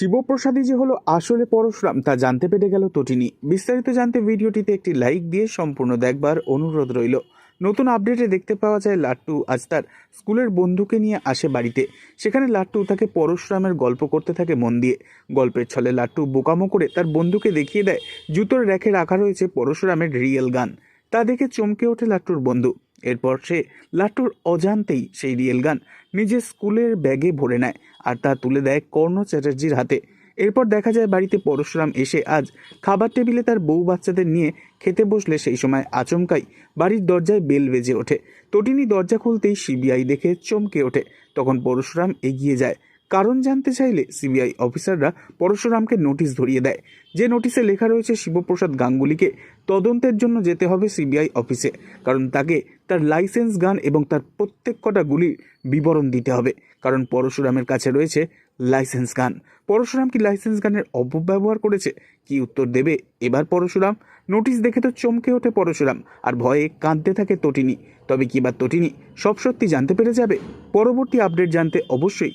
শিবপ্রসাদী যে হলো আসলে পরশুরাম, তা জানতে পেরে গেল তটিনি। বিস্তারিত জানতে ভিডিওটিতে একটি লাইক দিয়ে সম্পূর্ণ দেখবার অনুরোধ রইল। নতুন আপডেটে দেখতে পাওয়া যায় লাট্টু আজ তার স্কুলের বন্ধুকে নিয়ে আসে বাড়িতে। সেখানে লাট্টু তাকে পরশুরামের গল্প করতে থাকে মন দিয়ে। গল্পের ছলে লাট্টু বোকামো করে তার বন্ধুকে দেখিয়ে দেয়, জুতোর র্যাকে রাখা রয়েছে পরশুরামের রিয়েল গান। তা দেখে চমকে ওঠে লাট্টুর বন্ধু। এরপর সে লাট্টুর অজান্তেই সেই রিয়েল গান নিজের স্কুলের ব্যাগে ভরে নেয় আর তা তুলে দেয় কর্ণ চ্যাটার্জির হাতে। এরপর দেখা যায় বাড়িতে পরশুরাম এসে আজ খাবার টেবিলে তার বউ বাচ্চাদের নিয়ে খেতে বসলে সেই সময় আচমকাই বাড়ির দরজায় বেল বেজে ওঠে। তটিনী দরজা খুলতেই সিবিআই দেখে চমকে ওঠে। তখন পরশুরাম এগিয়ে যায়। কারণ জানতে চাইলে সিবিআই অফিসাররা পরশুরামকে নোটিশ ধরিয়ে দেয়। যে নোটিশে লেখা রয়েছে শিবপ্রসাদ গাঙ্গুলিকে তদন্তের জন্য যেতে হবে সিবিআই অফিসে, কারণ তাকে তার লাইসেন্স, গান এবং তার প্রত্যেক কটা গুলির বিবরণ দিতে হবে, কারণ পরশুরামের কাছে রয়েছে লাইসেন্স, গান। পরশুরাম কি লাইসেন্স, গানের অপব্যবহার করেছে? কি উত্তর দেবে এবার পরশুরাম? নোটিশ দেখে তো চমকে ওঠে পরশুরাম, আর ভয়ে কাঁদতে থাকে তটিনী। তবে কি বা তটিনী সব সত্যি জানতে পেরে যাবে? পরবর্তী আপডেট জানতে অবশ্যই